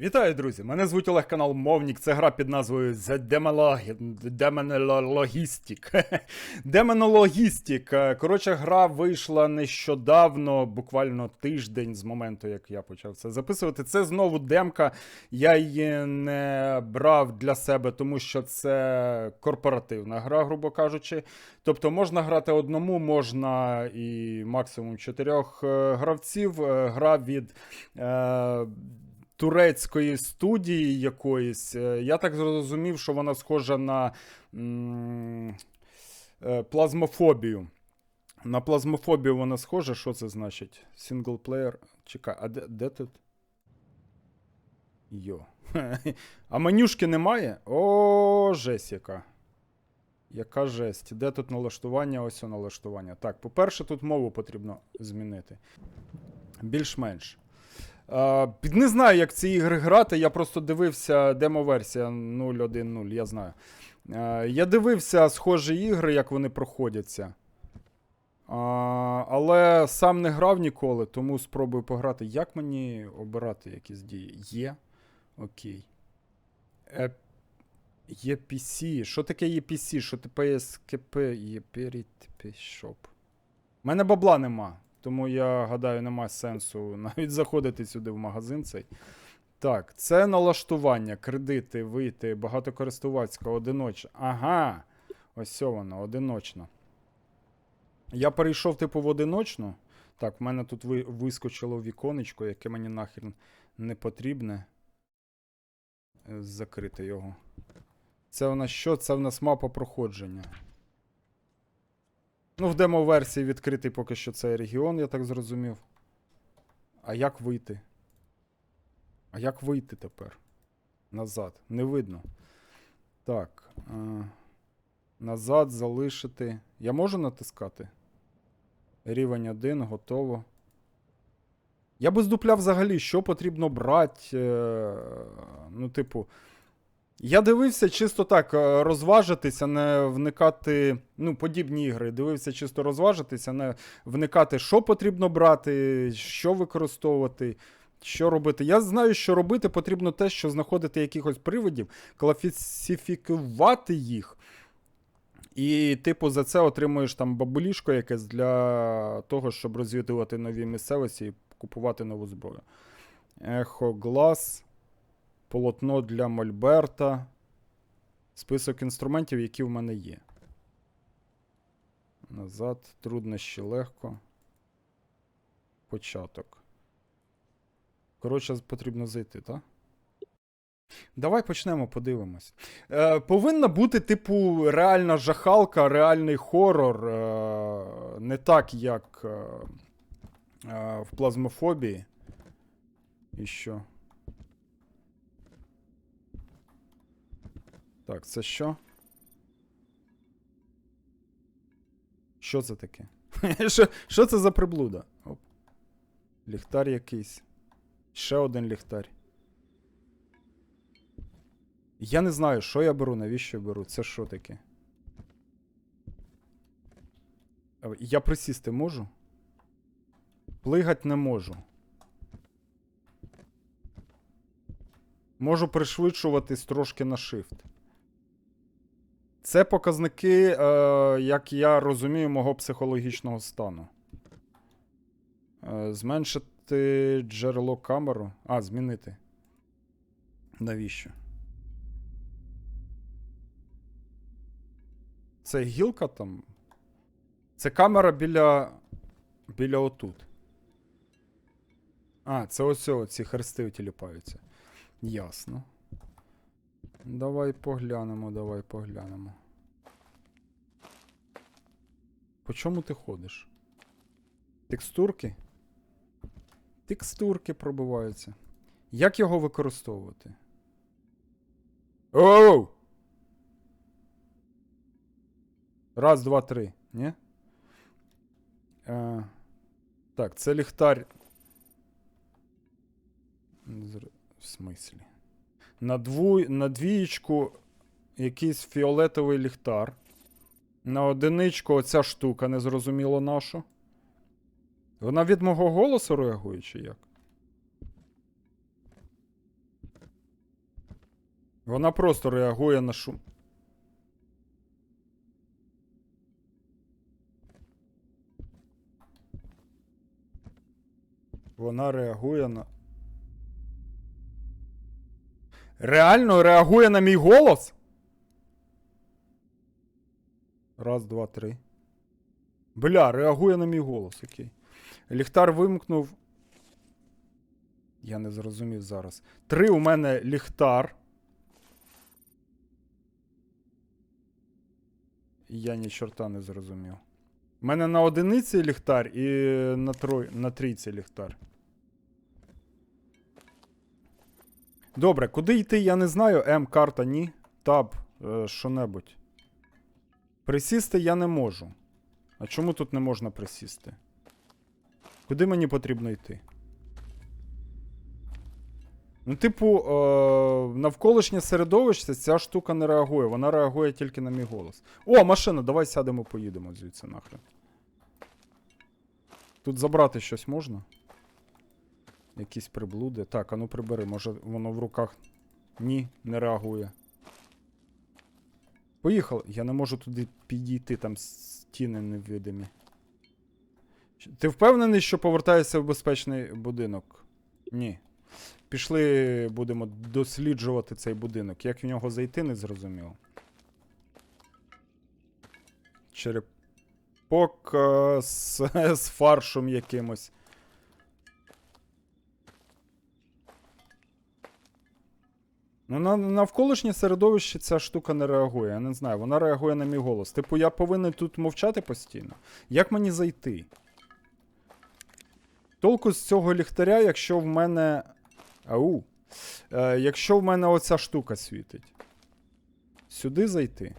Вітаю, друзі! Мене звуть Олег канал Мовнік. Це гра під назвою The Demonolog- Demonologistic. Demonologistic. Коротше, гра вийшла нещодавно, буквально тиждень з моменту, як я почав це записувати. Це знову демка. Я її не брав для себе, тому що це корпоративна гра, грубо кажучи. Тобто можна грати одному, можна і максимум чотирьох е, гравців. Е, Гра від. Е, турецької студії якоїсь. Е, Я так зрозумів, що вона схожа на м, е, плазмофобію. На плазмофобію вона схожа. Що це значить? Синглплеєр. Чекай, а де, де тут? Йо. А менюшки немає? О, жесть яка. Яка жесть. Де тут налаштування? Ось о налаштування. Так, по-перше, тут мову потрібно змінити. Більш-менш. Е, Не знаю, як ці ігри грати. Я просто дивився демо-версія 0.1.0, я знаю. Е, Я дивився схожі ігри, як вони проходяться. Але сам не грав ніколи, тому спробую пограти. Як мені обирати якісь дії? Є. Окей. Е, є Що таке є PC? Що таке PSKP? Є перед Shop. У мене бабла нема. Тому я гадаю, нема сенсу навіть заходити сюди в магазин цей. Так, це налаштування, кредити, вийти, багатокористувацька, одиночна. Ага. Ось воно, одиночно. Я перейшов, типу, в одиночну. Так, в мене тут ви- вискочило віконечко, яке мені нахрен не потрібне. Е, Закрити його. Це у нас що? Це в нас мапа проходження. Ну, в демо-версії відкритий поки що цей регіон, я так зрозумів. А як вийти? А як вийти тепер? Назад. Не видно. Так. Е, назад залишити. Я можу натискати? Рівень 1, готово. Я би здупляв взагалі, що потрібно брати. Е, ну, типу. Я дивився чисто так, е, розважитися, не вникати. Ну, подібні ігри. Дивився чисто розважитися, не вникати, що потрібно брати, що використовувати, що робити. Я знаю, що робити потрібно те, що знаходити якихось привидів, класифікувати їх. І, типу, за це отримуєш там бабулішко якесь для того, щоб розвідувати нові місцевості і купувати нову зброю. Ехо Глас. Полотно для Мольберта. Список інструментів, які в мене є. Назад. Труднощі легко. Початок. Коротше, потрібно зайти, так? Давай почнемо, подивимось. Е, повинна бути, типу, реальна жахалка, реальний хорор. Е, не так, як е, е, в плазмофобії. І що? Так, це що? Що це таке? що, що це за приблуда? Оп. Ліхтар якийсь. Ще один ліхтар. Я не знаю, що я беру, навіщо я беру. Це що таке? Я присісти можу? Плигать не можу. Можу пришвидшуватись трошки на shift. Це показники, е, як я розумію, мого психологічного стану. Е, зменшити джерело камеру. А, змінити. Навіщо? Це гілка там. Це камера біля. біля отут. А, це ось ці хрести тіліпаються. Ясно. Давай поглянемо, давай поглянемо. По чому ти ходиш? Текстурки? Текстурки пробиваються. Як його використовувати? Оу! Раз, два, три. Ні? Е, так, це ліхтар. В смислі? На, дву... на двієчку якийсь фіолетовий ліхтар. На одиничку оця штука, незрозуміло нашу. Вона від мого голосу реагує, чи як? Вона просто реагує на шум. Вона реагує на. Реально реагує на мій голос? Раз, два, три. Бля, реагує на мій голос, окей. Ліхтар вимкнув. Я не зрозумів зараз. Три у мене ліхтар. Я ні чорта не зрозумів. У мене на одиниці ліхтар і на, трой... на трійці ліхтар. Добре, куди йти, я не знаю. М, карта, ні. Таб, е, що-небудь. Присісти я не можу. А чому тут не можна присісти? Куди мені потрібно йти? Ну, типу, е- навколишнє середовище ця штука не реагує, вона реагує тільки на мій голос. О, машина, давай сядемо, поїдемо звідси нахрен. Тут забрати щось можна? Якісь приблуди. Так, а ну прибери, може воно в руках. Ні, не реагує. Поїхали. Я не можу туди підійти, там стіни невидимі. Ти впевнений, що повертаєшся в безпечний будинок? Ні. Пішли, будемо досліджувати цей будинок. Як в нього зайти, не зрозуміло. Черепок е, з, з фаршем якимось. Ну, на навколишнє середовище ця штука не реагує. Я не знаю, вона реагує на мій голос. Типу, я повинен тут мовчати постійно. Як мені зайти? Толку з цього ліхтаря, якщо в мене. Ау. Е, якщо в мене оця штука світить. Сюди зайти.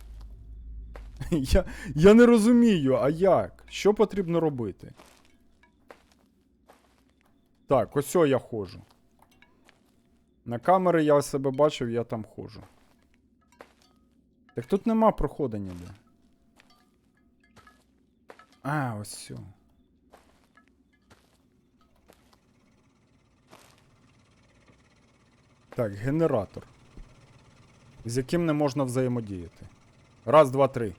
я, я не розумію, а як? Що потрібно робити? Так, ось я ходжу. На камери я себе бачив, я там ходжу. Так тут нема проходу ніде. А, ось все. Так, генератор. З яким не можна взаємодіяти. Раз, два, три.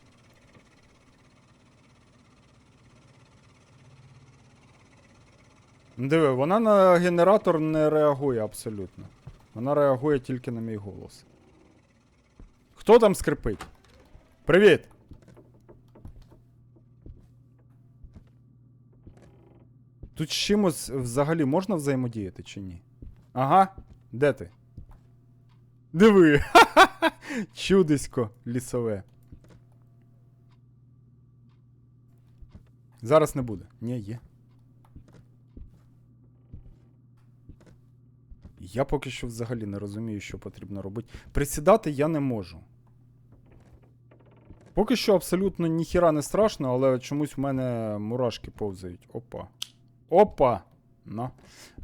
Диви, вона на генератор не реагує абсолютно. Вона реагує тільки на мій голос. Хто там скрипить? Привіт! Тут з чимось взагалі можна взаємодіяти чи ні? Ага, де ти? Диви! Ха-ха-ха! Чудисько лісове. Зараз не буде. Ні, є. Я поки що взагалі не розумію, що потрібно робити. Присідати я не можу. Поки що абсолютно ніхіра не страшно, але чомусь в мене мурашки повзають. Опа. Опа! На.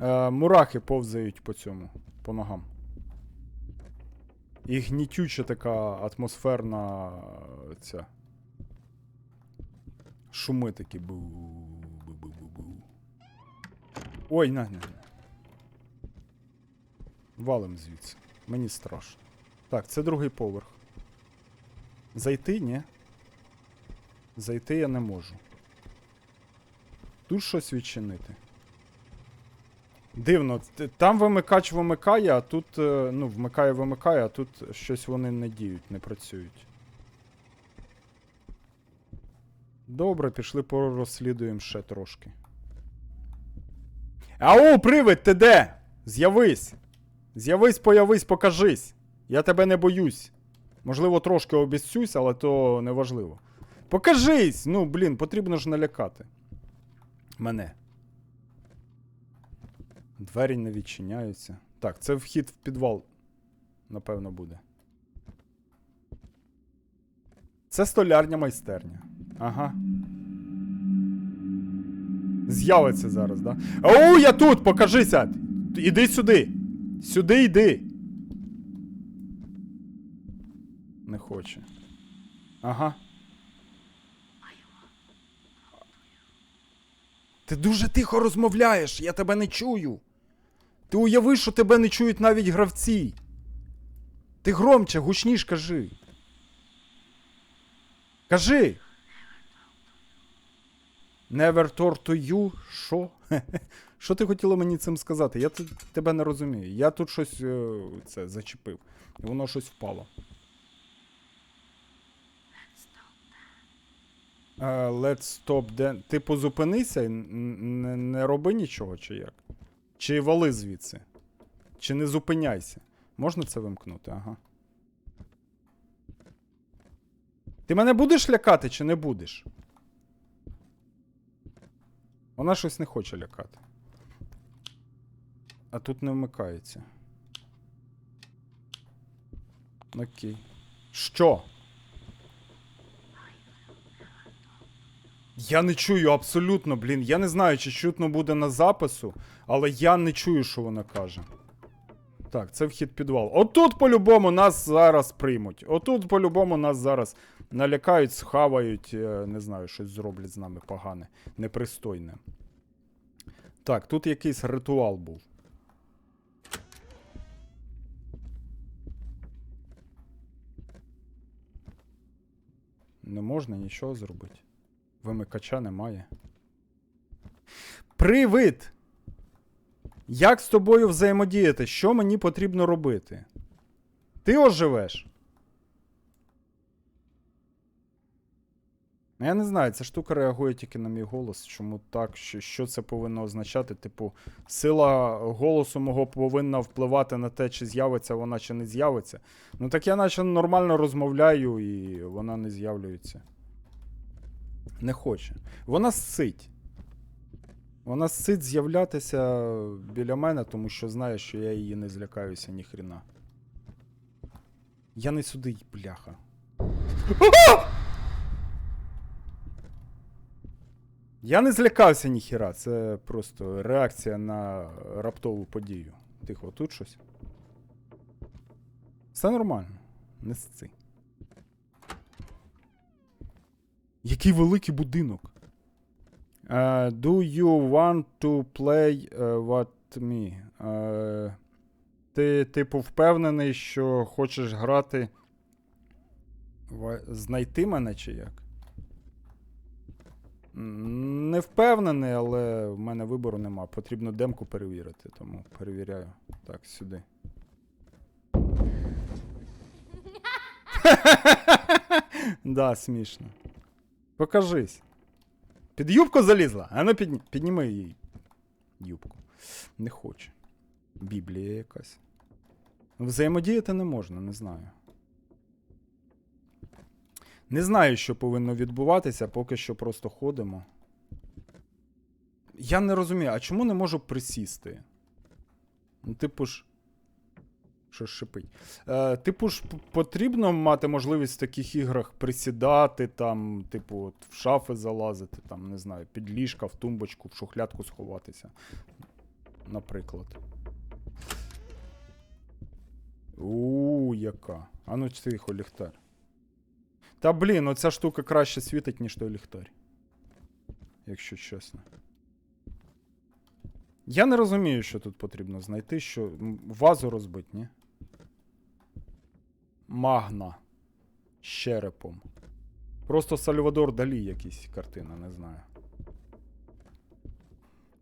Е, мурахи повзають по цьому, по ногам. І гнітюча така атмосферна е, ця. Шуми такі. бу бу бу бу бу Ой, на, на, на. Валим звідси. Мені страшно. Так, це другий поверх. Зайти, ні? Зайти я не можу. Тут щось відчинити. Дивно, там вимикач вимикає, а тут. е, Ну, вмикає, вимикає, а тут щось вони не діють, не працюють. Добре, пішли порозслідуємо ще трошки. Ау, привид, ти де? З'явись! З'явись, появись, покажись. Я тебе не боюсь. Можливо, трошки обіцюсь, але то не важливо. Покажись! Ну, блін, потрібно ж налякати. Мене. Двері не відчиняються. Так, це вхід в підвал. Напевно, буде. Це столярня майстерня. Ага. З'явиться зараз, да? Оу, я тут! Покажися! Іди сюди! Сюди йди! Не хоче. Ага. Ти дуже тихо розмовляєш, я тебе не чую. Ти уяви, що тебе не чують навіть гравці. Ти громче, гучніш кажи. Кажи. Never talk to you? Що? Що ти хотіла мені цим сказати? Я тебе не розумію. Я тут щось е, це зачепив. І воно щось впало. Е, Let's stop then. Типу, зупинися і не, не роби нічого, чи як? Чи вали звідси? Чи не зупиняйся? Можна це вимкнути? Ага. Ти мене будеш лякати чи не будеш? Вона щось не хоче лякати. А тут не вмикається. Окей. Що? Я не чую абсолютно, блін. Я не знаю, чи чутно буде на запису, але я не чую, що вона каже. Так, це вхід підвал. Отут по-любому нас зараз приймуть. Отут по-любому нас зараз налякають, схавають, е, не знаю, щось зроблять з нами погане, непристойне. Так, тут якийсь ритуал був. Не можна нічого зробити. Вимикача немає. Привид! Як з тобою взаємодіяти? Що мені потрібно робити? Ти оживеш? Я не знаю, ця штука реагує тільки на мій голос. Чому так? Що, що це повинно означати? Типу, сила голосу мого повинна впливати на те, чи з'явиться вона, чи не з'явиться. Ну так я наче нормально розмовляю, і вона не з'явлюється. Не хоче. Вона сцить. Вона сцить з'являтися біля мене, тому що знає, що я її не злякаюся ніхрена. Я не сюди, бляха. Я не злякався ніхіра, це просто реакція на раптову подію. Тихо, тут щось. Все нормально. Не сци. Який великий будинок. Uh, do you want to play uh, what me? Uh, ти, типу, впевнений, що хочеш грати. Знайти мене чи як? Не впевнений, але в мене вибору нема. Потрібно демку перевірити, тому перевіряю. Так, сюди. да, смішно. Покажись. Під юбку залізла? А ну підні... підніми її. Юбку. Не хоче. Біблія якась. Взаємодіяти не можна, не знаю. Не знаю, що повинно відбуватися, поки що просто ходимо. Я не розумію, а чому не можу присісти? Ну, типу ж. Що шипить? Е, типу ж потрібно мати можливість в таких іграх присідати, там, типу, от в шафи залазити, там, не знаю, під ліжка, в тумбочку, в шухлядку сховатися. Наприклад. У, яка. А ну тихо, ліхтар. Та блін, оця штука краще світить, ніж той ліхтар. Якщо чесно. Я не розумію, що тут потрібно знайти, що вазу розбить, ні? Магна. З черепом. Просто Сальвадор Далі якісь картина, не знаю.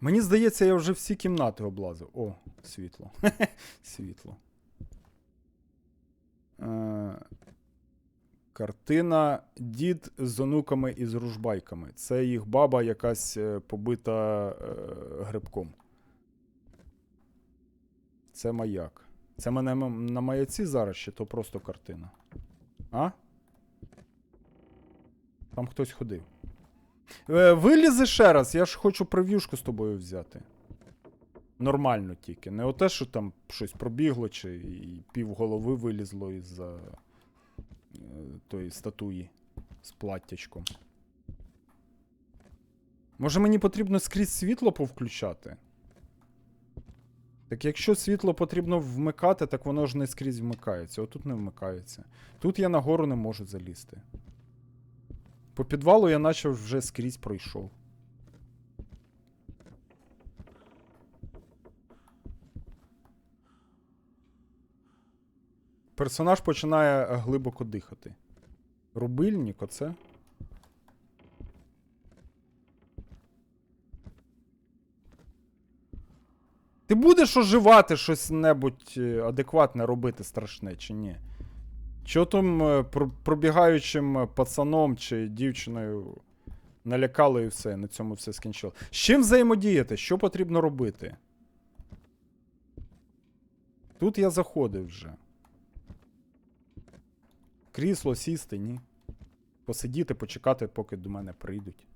Мені здається, я вже всі кімнати облазив. О, світло. світло. Е, Картина Дід з онуками і з ружбайками. Це їх баба якась е, побита е, грибком. Це маяк. Це мене на маяці зараз, чи то просто картина? А? Там хтось ходив. Е, вилізи ще раз, я ж хочу прев'юшку з тобою взяти. Нормально тільки. Не оте, що там щось пробігло, чи і пів голови вилізло із-за е, тої статуї з платтячком. Може мені потрібно скрізь світло повключати? Так якщо світло потрібно вмикати, так воно ж не скрізь вмикається. Отут не вмикається. Тут я нагору не можу залізти. По підвалу я наче вже скрізь пройшов. Персонаж починає е, глибоко дихати. Рубильник, оце. Ти будеш оживати щось небудь е, адекватне робити страшне, чи ні? Чого там е, пробігаючим пацаном чи дівчиною налякали і все, на цьому все скінчило. З чим взаємодіяти? Що потрібно робити? Тут я заходив вже. Крісло сісти, ні. Посидіти, почекати, поки до мене прийдуть.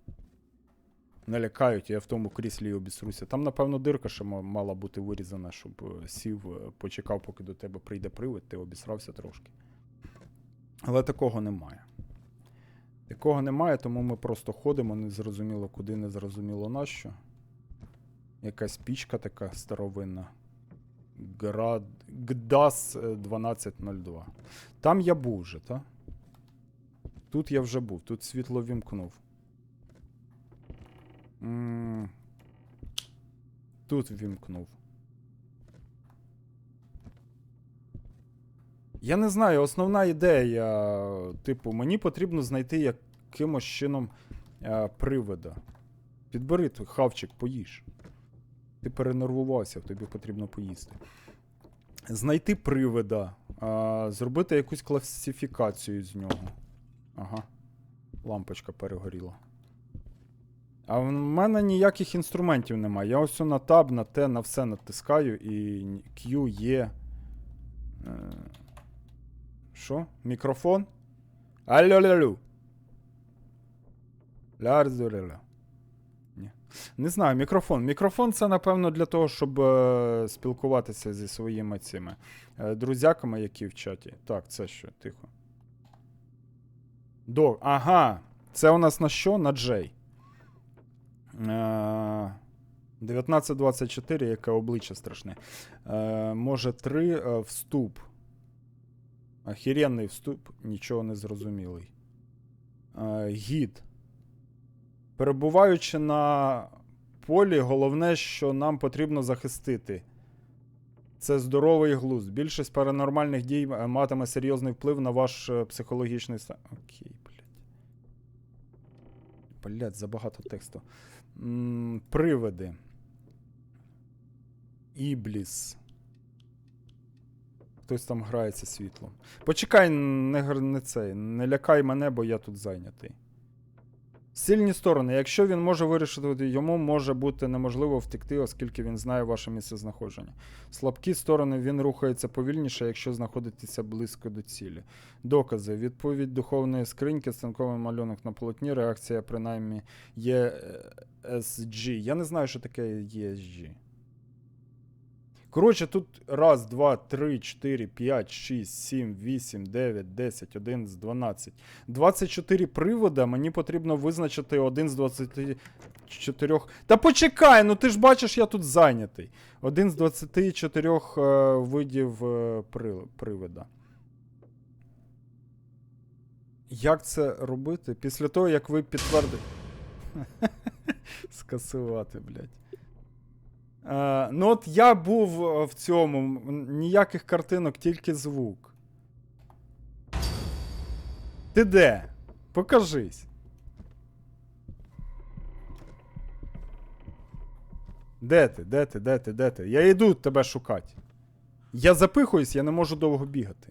Налякають, я в тому кріслі обісруся. Там, напевно, дирка ще мала бути вирізана, щоб е, сів, е, почекав, поки до тебе прийде привид, ти обісрався трошки. Але такого немає. Такого немає, тому ми просто ходимо, незрозуміло куди, незрозуміло на що. Якась пічка така старовинна. Град... ГДАС е, 1202. Там я був вже, так? Тут я вже був, тут світло вімкнув. Тут вімкнув. Я не знаю, основна ідея, типу, мені потрібно знайти якимось чином е, привида. Підбери хавчик, поїж. Ти перенервувався, тобі потрібно поїсти. Знайти привида, а, зробити якусь класифікацію з нього. Ага. Лампочка перегоріла. А в мене ніяких інструментів немає. Я ось на таб, на те, на все натискаю і Q є. Е, Що? Мікрофон? алло лю Лярзу-лю-лю. Ні. Не знаю, мікрофон. Мікрофон це, напевно, для того, щоб е, спілкуватися зі своїми цими е, друзяками, які в чаті. Так, це що? Тихо. До. Ага. Це у нас на що? На Джей. Е, 1924, яке обличчя страшне. Е, може 3 е, вступ. Охеренний вступ, нічого не зрозумілий. Е, гід. Перебуваючи на полі, головне, що нам потрібно захистити. Це здоровий глузд. Більшість паранормальних дій е, матиме серйозний вплив на ваш е, психологічний стан. Окей, блядь. Блядь, забагато тексту. М, привиди. Ібліс. Хтось там грається світлом. Почекай, не, не цей, не лякай мене, бо я тут зайнятий. Сильні сторони. Якщо він може вирішити, йому може бути неможливо втекти, оскільки він знає ваше місце знаходження. Слабкі сторони він рухається повільніше, якщо знаходитеся близько до цілі. Докази. Відповідь духовної скриньки, станковий малюнок на полотні, реакція принаймні ESG. Я не знаю, що таке ESG. Коротше, тут раз, два, три, чотири, п'ять, шість, сім, вісім, дев'ять, десять, один з 12. 24 привода, мені потрібно визначити один з 24. Та почекай, ну ти ж бачиш, я тут зайнятий. Один з 24 е, видів е, при- привода. Як це робити? Після того, як ви підтвердите. Скасувати, блядь. Е, ну от я був е, в цьому, ніяких картинок, тільки звук. Ти де? Покажись. Де ти? Де ти? Де ти? Де ти? Я йду тебе шукати. Я запихуюсь, я не можу довго бігати.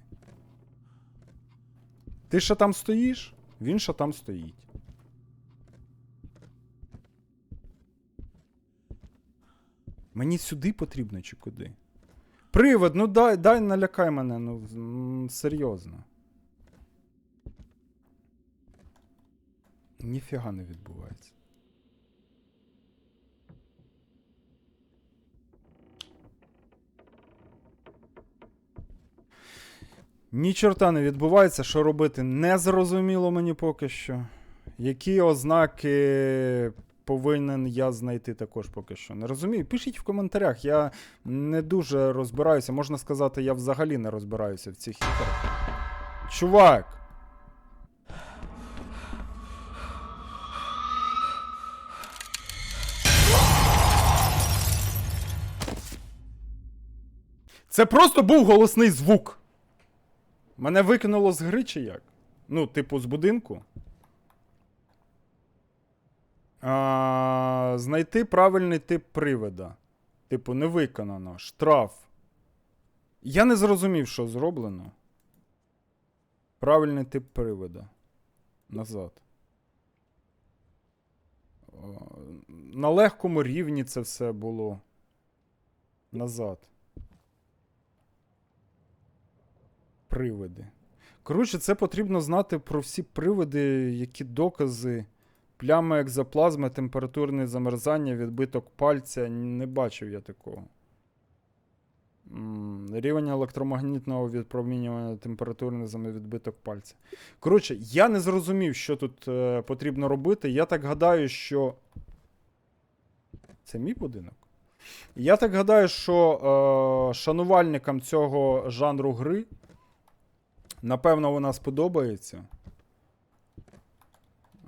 Ти ще там стоїш? Він ще там стоїть. Мені сюди потрібно чи куди? Привид, ну дай, дай налякай мене, ну серйозно. Ніфіга не відбувається. Ні чорта не відбувається, що робити не зрозуміло мені поки що. Які ознаки повинен я знайти також поки що. Не розумію. Пишіть в коментарях. Я не дуже розбираюся. Можна сказати, я взагалі не розбираюся в цих іграх. Чувак! Це просто був голосний звук. Мене викинуло з гри чи як? Ну, типу, з будинку. А, знайти правильний тип привида. Типу, не виконано. Штраф. Я не зрозумів, що зроблено. Правильний тип привида. Назад. На легкому рівні це все було. Назад. Привиди. Коротше, це потрібно знати про всі привиди, які докази. Плями екзоплазми, температурне замерзання, відбиток пальця. Не бачив я такого. Рівень електромагнітного відпромінювання температурне заме- відбиток пальця. Коротше, я не зрозумів, що тут е, потрібно робити. Я так гадаю, що. Це мій будинок? Я так гадаю, що е, шанувальникам цього жанру гри, напевно, вона сподобається.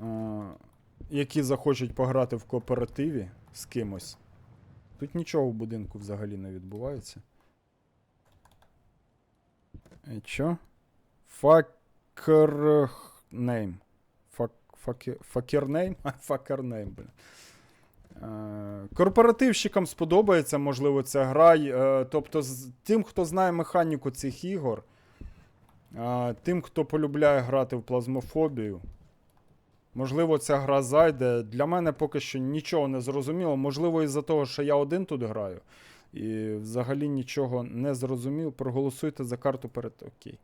Е, які захочуть пограти в кооперативі з кимось. Тут нічого в будинку взагалі не відбувається. І що? Fucker name. Fucker name? Блін. Е, Корпоративщикам сподобається, можливо, ця гра. Е, Тобто, тим, хто знає механіку цих ігор, е, тим, хто полюбляє грати в плазмофобію, можливо, ця гра зайде. Для мене поки що нічого не зрозуміло. Можливо, із-за того, що я один тут граю. І взагалі нічого не зрозумів. Проголосуйте за карту перед окей.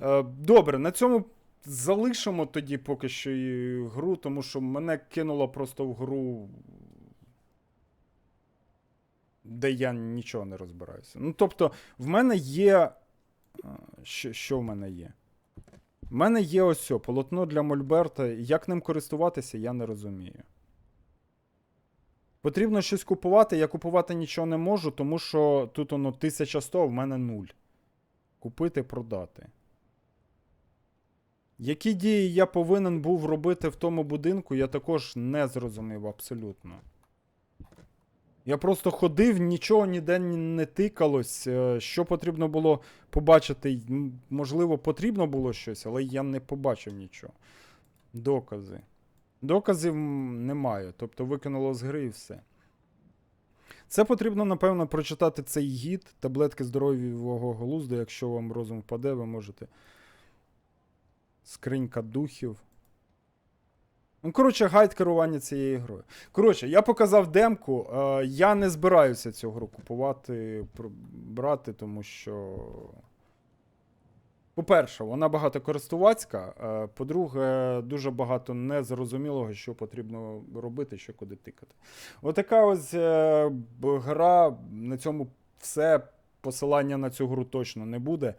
Е, добре, на цьому залишимо тоді поки що і гру, тому що мене кинуло просто в гру, де я нічого не розбираюся. Ну, тобто, в мене є. е, Що, що в мене є? В мене є ось полотно для Мольберта. Як ним користуватися, я не розумію. Потрібно щось купувати. Я купувати нічого не можу, тому що тут воно 1100, а в мене 0. Купити, продати. Які дії я повинен був робити в тому будинку, я також не зрозумів абсолютно. Я просто ходив, нічого ніде не тикалось. Е, Що потрібно було побачити? Можливо, потрібно було щось, але я не побачив нічого. Докази. Доказів немає. Тобто викинуло з гри і все. Це потрібно, напевно, прочитати цей гід, таблетки здоров'я глузду. Якщо вам розум впаде, ви можете. Скринька духів. Ну, коротше, гайд керування цією грою. Коротше, я показав демку. Е, я не збираюся цю гру купувати, брати, тому що. По-перше, вона багатокористувацька. е, По-друге, дуже багато незрозумілого, що потрібно робити, що куди тикати. Отака ось е, гра. На цьому все. Посилання на цю гру точно не буде.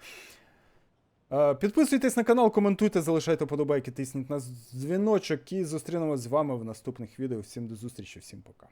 Е, Підписуйтесь на канал, коментуйте, залишайте подобайки, тисніть на дзвіночок і зустрінемось з вами в наступних відео. Всім до зустрічі, всім пока.